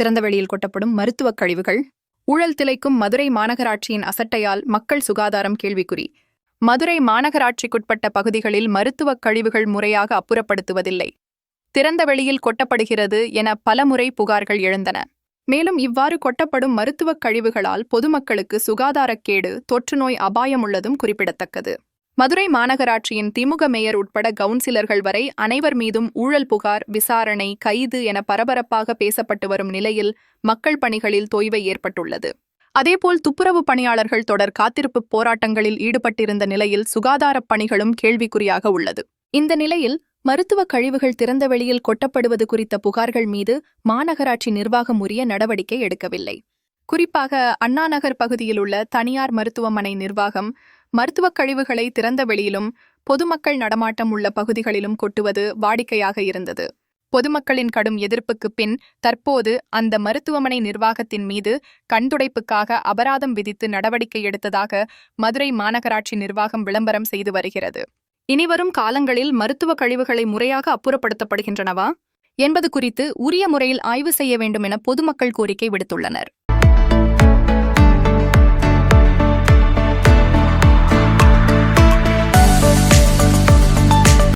திறந்தவெளியில் கொட்டப்படும் மருத்துவக் கழிவுகள் ஊழல் திளைக்கும் மதுரை மாநகராட்சியின் அசட்டையால் மக்கள் சுகாதாரம் கேள்விக்குறி. மதுரை மாநகராட்சிக்குட்பட்ட பகுதிகளில் மருத்துவக் கழிவுகள் முறையாக அப்புறப்படுத்துவதில்லை. திறந்த வெளியில் கொட்டப்படுகிறது என பலமுறை புகார்கள் எழுந்தன. மேலும் இவ்வாறு கொட்டப்படும் மருத்துவக் கழிவுகளால் பொதுமக்களுக்கு சுகாதாரக்கேடு தொற்றுநோய் அபாயம் உள்ளதும் குறிப்பிடத்தக்கது. மதுரை மாநகராட்சியின் திமுக மேயர் உட்பட கவுன்சிலர்கள் வரை அனைவர் மீதும் ஊழல் புகார் விசாரணை கைது என பரபரப்பாக பேசப்பட்டு வரும் நிலையில் மக்கள் பணிகளில் தொய்வை ஏற்பட்டுள்ளது. அதேபோல் துப்புரவு பணியாளர்கள் தொடர் காத்திருப்பு போராட்டங்களில் ஈடுபட்டிருந்த நிலையில் சுகாதாரப் பணிகளும் கேள்விக்குறியாக உள்ளது. இந்த நிலையில் மருத்துவ கழிவுகள் திறந்த வெளியில் கொட்டப்படுவது குறித்த புகார்கள் மீது மாநகராட்சி நிர்வாகம் உரிய நடவடிக்கை எடுக்கவில்லை. குறிப்பாக அண்ணாநகர் பகுதியில் உள்ள தனியார் மருத்துவமனை நிர்வாகம் மருத்துவக் கழிவுகளை திறந்த வெளியிலும் பொதுமக்கள் நடமாட்டம் உள்ள பகுதிகளிலும் கொட்டுவது வாடிக்கையாக இருந்தது. பொதுமக்களின் கடும் எதிர்ப்புக்குப் பின் தற்போது அந்த மருத்துவமனை நிர்வாகத்தின் மீது கண்துடைப்புக்காக அபராதம் விதித்து நடவடிக்கை எடுத்ததாக மதுரை மாநகராட்சி நிர்வாகம் விளம்பரம் செய்து வருகிறது. இனிவரும் காலங்களில் மருத்துவ கழிவுகளை முறையாக அப்புறப்படுத்தப்படுகின்றனவா? என்பது குறித்து உரிய முறையில் ஆய்வு செய்ய வேண்டும் என பொதுமக்கள் கோரிக்கை விடுத்துள்ளனர்.